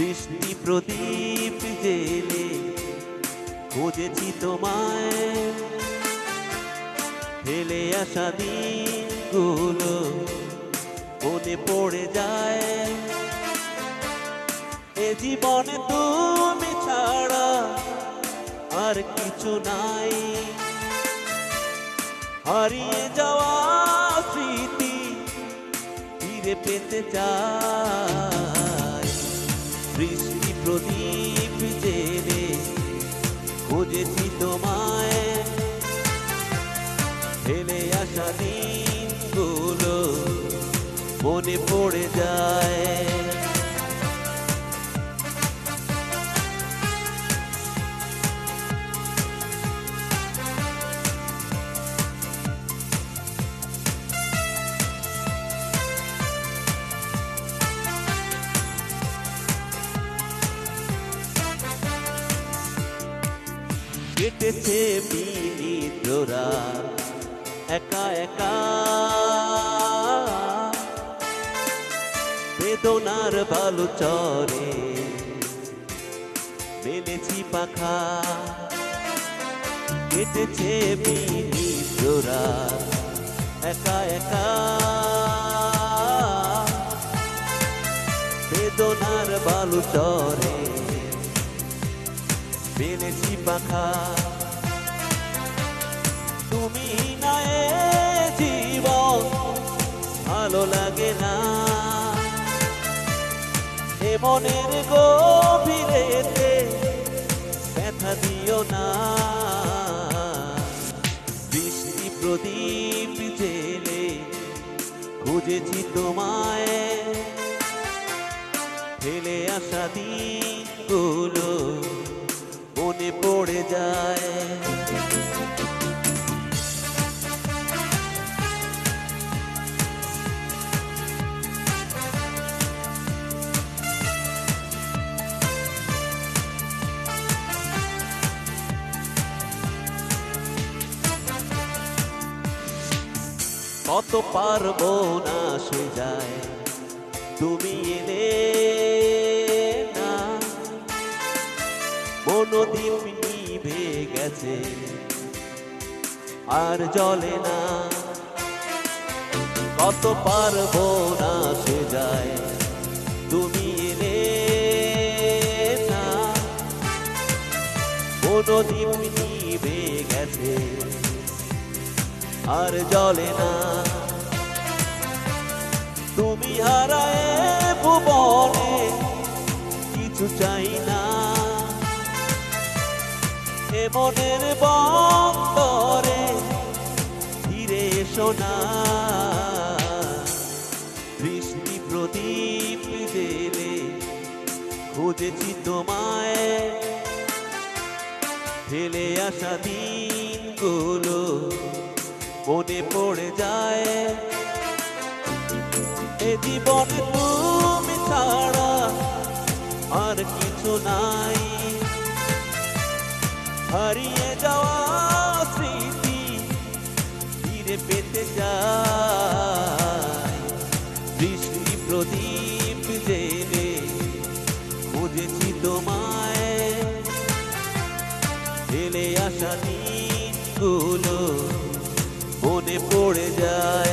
দৃষ্টি প্রদীপ জেলে খুঁজেছি তোমায়। ফেলে আসা দিনগুলো মনে পড়ে যায়। এ জীবনে তুমি ছাড়া আর কিছু নাই। হারিয়ে যাওয়া স্মৃতি ফিরে পেতে চাই। বৃষ্টি প্রদীপ জেনে খুঁজেছি তোমায়। ফেলে আসা দিনগুলো মনে পড়ে যায়। কেটেছে মিনিটরা একা একা বেদনার বালু চরে। মেলেছি পাখা। কেটেছে মিনিটরা একা একা বেদনার বালু চরে। পেলেছি পাখা। তুমি না এ জীবন, ভালো লাগে না। মনের গভীরেতে ব্যথা দিও না। বৃষ্টি প্রদীপ জেলে খুঁজেছি তোমায়। কত পারব না সে যায়। তুমি এলে না। মনোদীপ নিভে গেছে আর জলে না। কত পারব না সে যায়। তুমি এলে না। মনোদীপ নিভে গেছে আর জ্বলে না। তুমি হারায় ভুবনে কিছু চাই না। এ মনের বন্দরে ফিরে এসো না। বৃষ্টি প্রদীপ জেলে খুঁজেছি তোমায়। ফেলে আসা দিনগুলো মনে পড়ে যায়। এ জীবনে তুমি ছাড়া আর কিছু নাই। হারিয়ে যাওয়া স্মৃতি ফিরে পেতে চাই। বৃষ্টি প্রদীপ জেলে খুঁজেছি তোমায়। ফেলে আসা দিনগুলো পড়ে যায়।